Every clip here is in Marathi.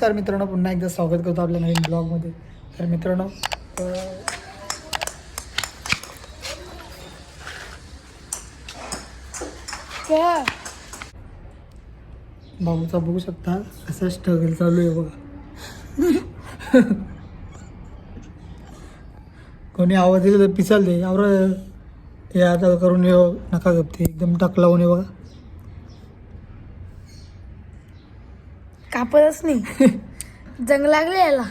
नमस्कार मित्रांनो पुन्हा एकदा स्वागत करतो आपल्या नवीन ब्लॉगमध्ये. तर मित्रांनो भाऊचा बघू शकता कसा स्ट्रगल चालू आहे बघा. कोणी आवाज दिला तर पिसाल दे. आवर हे आता करून येऊ नका गपते एकदम टाक लावून ये बघा. कापतच नाही. जंग लागले याला.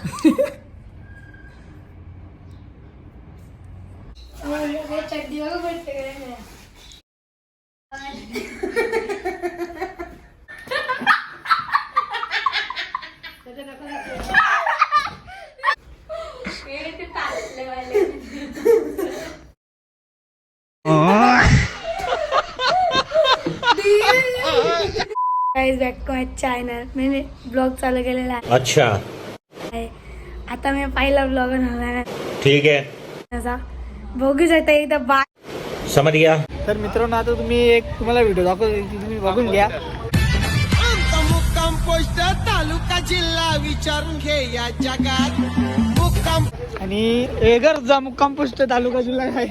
बॅक टू माय चॅनल मी ब्लॉग चालू केलेला अच्छा. आहे. आता मी पहिला ब्लॉग बनवला ठीक है माझा बघू शकता एकदा बा समझ गया तर मित्रांनो आता तुम्ही एक तुम्हाला व्हिडिओ दाखव तुम्ही बघून घ्या. मुक्काम पोस्ट तालुका जिल्हा विचारून घे या जगात मुक्काम आणि एगरचा मुक्काम पोस्ट तालुका जिल्हा आहे.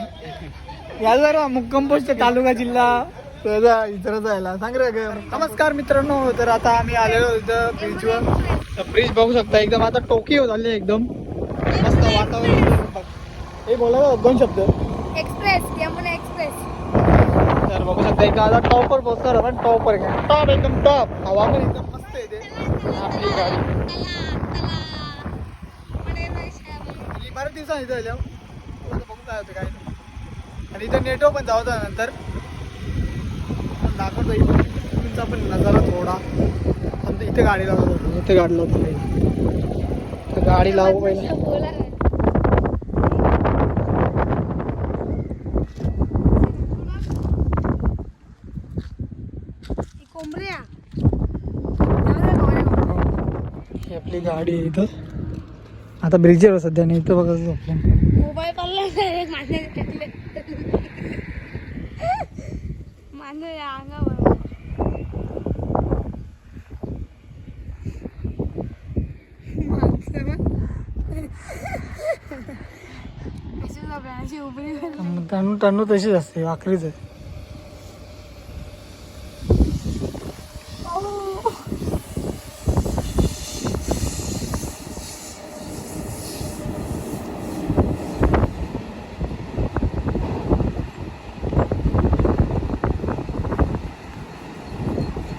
या जरा मुक्काम पोस्ट तालुका जिल्हा. इतर जायला सांग रे. नमस्कार मित्रांनो तर आता आम्ही आलेलो इथं ब्रिजवर ब्रिज बघू शकता एकदम आता टोकियो झाले एकदम. मस्त वातावरण बघ. हे बोला दोन शब्द. एक्सप्रेस यमुना एक्सप्रेस तर बघू शकता एक आता टॉपवर पोहोचणार आपण टॉपवर घ्या टॉप एकदम टॉप हवा पण एकदम मस्त येते आपली गाडी. बऱ्याच दिवसांनी इथं आल्या बघू काय होतं काय नाही. आणि इथं नेटवर्क पण जाऊ नंतर. दाखवतो तुमचा पण नजारा थोडा. आमचं इथे गाडी लावतो इथे गाडी लावतो पहिले तर गाडी लावू पहिले कोंबड्या. ही आपली गाडी आहे इथं. आता ब्रिजवर सध्या नाही इथं बघा मोबाईल काढला अंगावर ना. टणू टणू तशीच असते वाकरीच आहे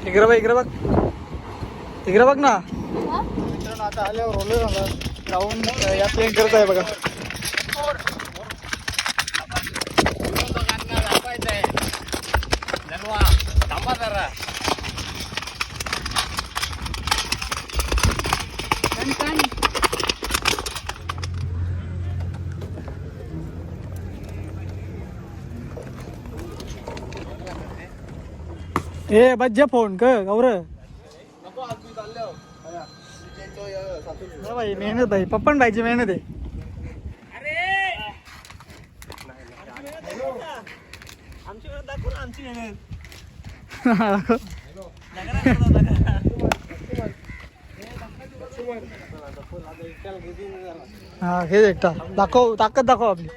इकडं बघ इकडं बघ. इकडं बघ ना. मित्रांनो आता आल्यावर रोलर झालं राहून या प्लेन करत आहे बघा. ए बज्जा फोन क गौर. भाई मेहनत भाई पप्पन भाईची मेहनत आहे. हा हे एकटा. दाखव ताकद दाखव आपली.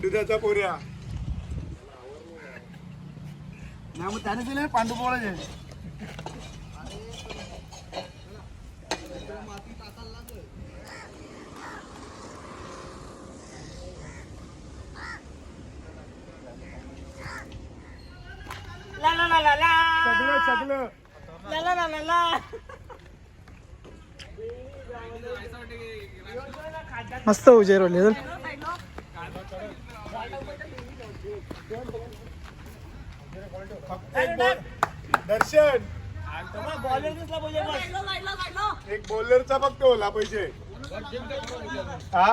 दुधाचा पोऱ्या. मग त्याने दिले पांडू पोळाचे सगळं सगळं. मस्त उजे रोले चल दर्शन. एक बॉलरचा फक्त ओला पैसे. हा?